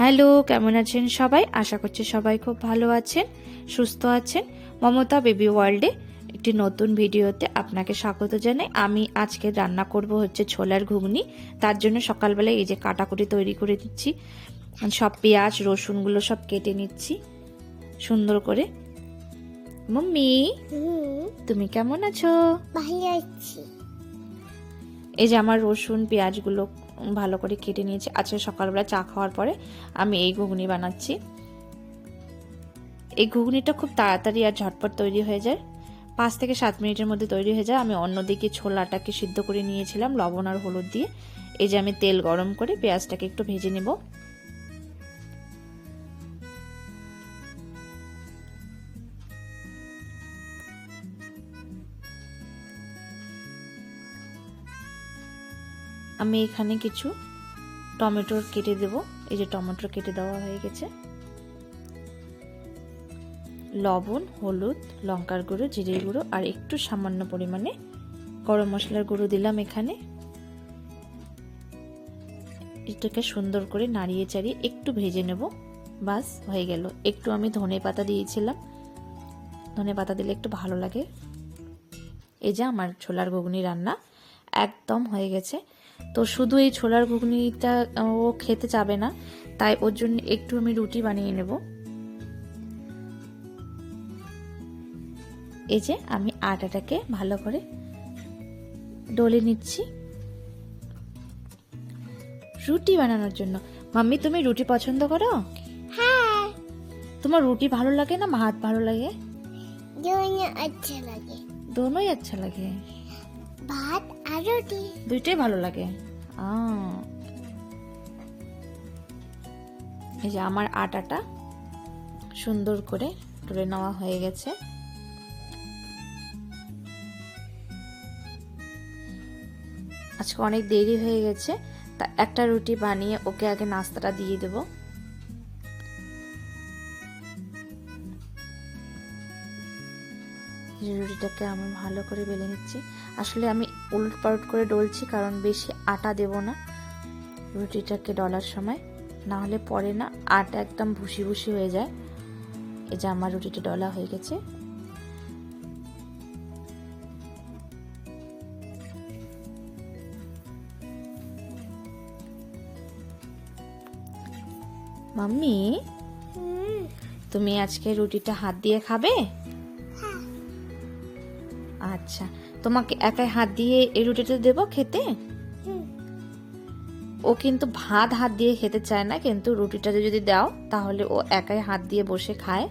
Hello কেমন আছেন সবাই? আশা করছি সবাই খুব ভালো আছেন সুস্থ আছেন। মমতা বেবি ওয়ার্ল্ডে একটি নতুন ভিডিওতে আপনাকে স্বাগত জানাই। আমি আজকে রান্না করব হচ্ছে ছোলার ঘুগনি। তার জন্য সকালবেলায় এই যে কাটাকুটি তৈরি করে দিচ্ছি। সব পেঁয়াজ রসুনগুলো সব কেটে নিচ্ছি। সুন্দর করে। মাম্মি তুমি কেমন আছো? ভালো আছি। এই যে আমার রসুন পেঁয়াজগুলো ভালো করে কেটে নিয়েছি। আজকে সকালবেলা চা খাওয়ার পরে আমি এই ঘুগনি বানাচ্ছি। এই ঘুগনিটা খুব তাড়াতাড়ি আর ঝটপট তৈরি হয়ে যায়। পাঁচ থেকে সাত মিনিটের মধ্যে তৈরি হয়ে যায়। আমি অন্যদিকে ছোলাটাকে সিদ্ধ করে নিয়েছিলাম, লবণ আর হলুদ দিয়ে। এই যে আমি তেল গরম করে পেঁয়াজটাকে একটু ভেজে নেব। আমি এখানে কিছু টমেটোর কেটে দেব। এই যে টমেটো কেটে দেওয়া হয়ে গেছে। লবণ, হলুদ, লঙ্কার গুঁড়ো জিরের গুঁড়ো আর একটু সামান্য পরিমাণে গরম মশলার গুঁড়ো দিলাম এখানে। এটাকে সুন্দর করে নাড়িয়ে চাড়িয়ে একটু ভেজে নেব। বাস, হয়ে গেল। একটু আমি ধনে পাতা দিয়েছিলাম। ধনে পাতা দিলে একটু ভালো লাগে। এই যে আমার ছোলার ঘুগনি রান্না একদম হয়ে গেছে। তো শুধু এই ছোলার ঘুগনিটা ও খেতে চাবে না তাই ওর জন্য একটু আমি রুটি বানিয়ে নেব। এই যে আমি আটাটাকে ভালো করে ডলে নিচ্ছি। রুটি বানানোর জন্য। মাম্মি তুমি রুটি পছন্দ করো? হ্যাঁ। তোমার রুটি ভালো লাগে না? ভাত ভালো লাগে? দোনোই আচ্ছা লাগে। দোনোই আচ্ছা লাগে। ভাত আর রুটি। দুইটাই ভালো লাগে। এই যে আমার আটাটা সুন্দর করে তুলে নেওয়া হয়ে গেছে। আজকে অনেক দেরি হয়ে গেছে, তা একটা রুটি বানিয়ে ওকে আগে নাস্তাটা দিয়ে দেবো। রুটিটাকে আমি ভালো করে বেলে নিচ্ছি। আসলে আমি উল্ট পাল্ট করে ডলছি কারণ বেশি আটা দেব না রুটিটাকে ডলার সময়। না হলে পরে না আটা একদম ভুসি ভুসি হয়ে যায়। এই যে আমার রুটিটা ডলা হয়ে গেছে। মাম্মি তুমি আজকে রুটিটা হাত দিয়ে খাবে? আচ্ছা তোমাকে একাই হাত দিয়ে এই রুটিটা দেবো খেতে? ও কিন্তু ভাত হাত দিয়ে খেতে চায় না কিন্তু রুটিটা যদি দাও তাহলে ও একাই হাত দিয়ে বসে খায়।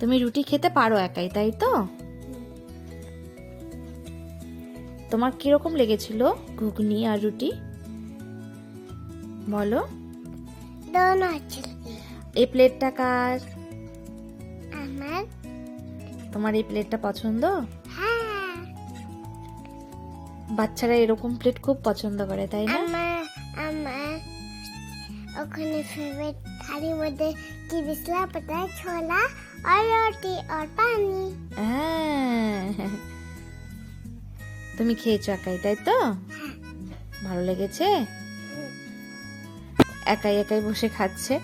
তুমি রুটি খেতে পারো একাই তাই তো? তোমার কীরকম লেগেছিল ঘুগনি আর রুটি? বলো। এই প্লেটটা কার? তোমার এই প্লেটটা পছন্দ? হ্যাঁ। বাচ্চারা এরকম প্লেট খুব পছন্দ করে তাই না? ওখানে ফেভারিট থালির মধ্যে কি বিসলা পাতা ছোলা আর রুটি আর পানি। হ্যাঁ। তুমি খেয়েছো একাই তাই তো? হ্যাঁ। ভালো লেগেছে? একাই একাই বসে খাচ্ছে।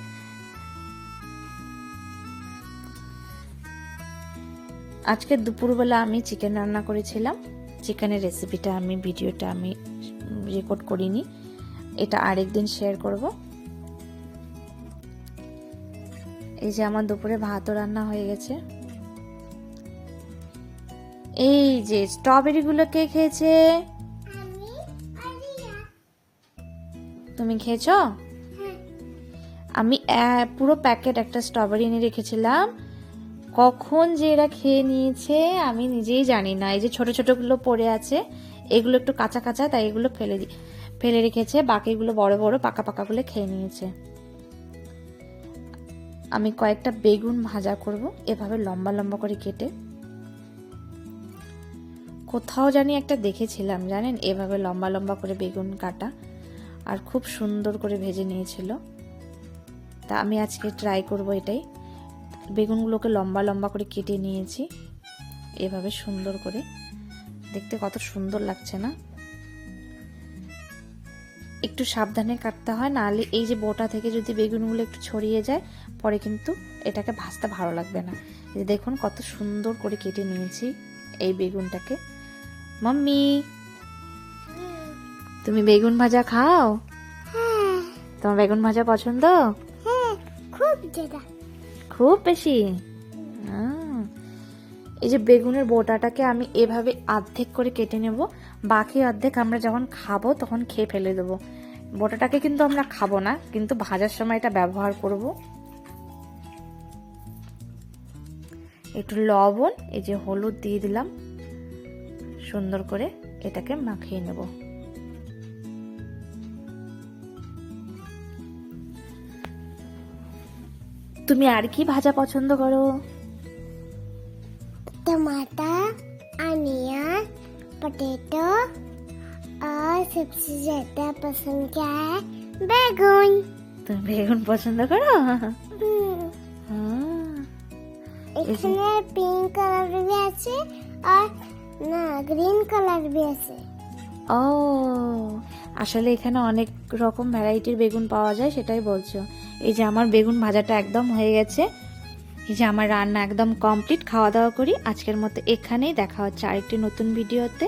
আজকে দুপুরবেলা আমি চিকেন রান্না করেছিলাম। চিকেনের রেসিপিটা আমি ভিডিওটা আমি রেকর্ড করিনি। এটা আরেকদিন শেয়ার করব। এই যে আমার দুপুরে ভাতও রান্না হয়ে গেছে। এই যে স্ট্রবেরি গুলো কে খেয়েছে? তুমি খেয়েছো? আমি আহ, পুরো প্যাকেট একটা স্ট্রবেরি এনে রেখেছিলাম। কখন যে এরা খেয়ে নিয়েছে, আমি নিজেই জানি না। এই যে ছোট ছোটগুলো পড়ে আছে, এগুলো একটু কাঁচা কাঁচা, তাই এগুলো ফেলে ফেলে রেখেছে। বাকিগুলো বড় বড়, পাকা পাকাগুলো খেয়ে নিয়েছে। আমি কয়েকটা বেগুন ভাজা করব, এভাবে লম্বা লম্বা করে কেটে। কোথাও জানি একটা দেখেছিলাম, জানেন? এভাবে লম্বা লম্বা করে বেগুন কাটা, আর খুব সুন্দর করে ভেজে নিয়েছিল। তা আমি আজকে ট্রাই করব এটাই। বেগুনগুলোকে লম্বা লম্বা করে কেটে নিয়েছি। এভাবে সুন্দর করে। দেখতে কত সুন্দর লাগছে না? একটু সাবধানে কাটতে হয় নাহলে এই যে বোটা থেকে যদি বেগুনগুলো একটু ছড়িয়ে যায় পরে কিন্তু এটাকে ভাজতে ভালো লাগবে না। যে দেখুন কত সুন্দর করে কেটে নিয়েছি এই বেগুনটাকে। মাম্মি তুমি বেগুন ভাজা খাও? হ্যাঁ। তোমার বেগুন ভাজা পছন্দ? হ্যাঁ খুব খুব বেশি। এই যে বেগুনের বোটাটাকে আমি এভাবে অর্ধেক করে কেটে নেব। বাকি অর্ধেক আমরা যখন খাব তখন খেয়ে ফেলে দেবো। বোটাটাকে কিন্তু আমরা খাব না, কিন্তু ভাজার সময় এটা ব্যবহার করব। একটু লবণ, এই যে হলুদ দিয়ে দিলাম। সুন্দর করে এটাকে মাখিয়ে নেব। তুমি আর কি ভাজা পছন্দ করো टमाटर अनियन पोटैटो और सबसे ज्यादा पसंद क्या है बैगन তুমি বেগুন পছন্দ করো হুম, হুম, এখানে পিঙ্ক কালার भी আছে আর না গ্রিন কালার भी আছে ও আসলে এখানে অনেক রকম ভ্যারাইটির বেগুন পাওয়া যায়, সেটাই বলছো। এই যে আমার বেগুন ভাজাটা একদম হয়ে গেছে। এই যে আমার রান্না একদম কমপ্লিট, খাওয়া দাওয়া করি। আজকের মতো এখানেই দেখা হচ্ছে আরেকটি নতুন ভিডিওতে।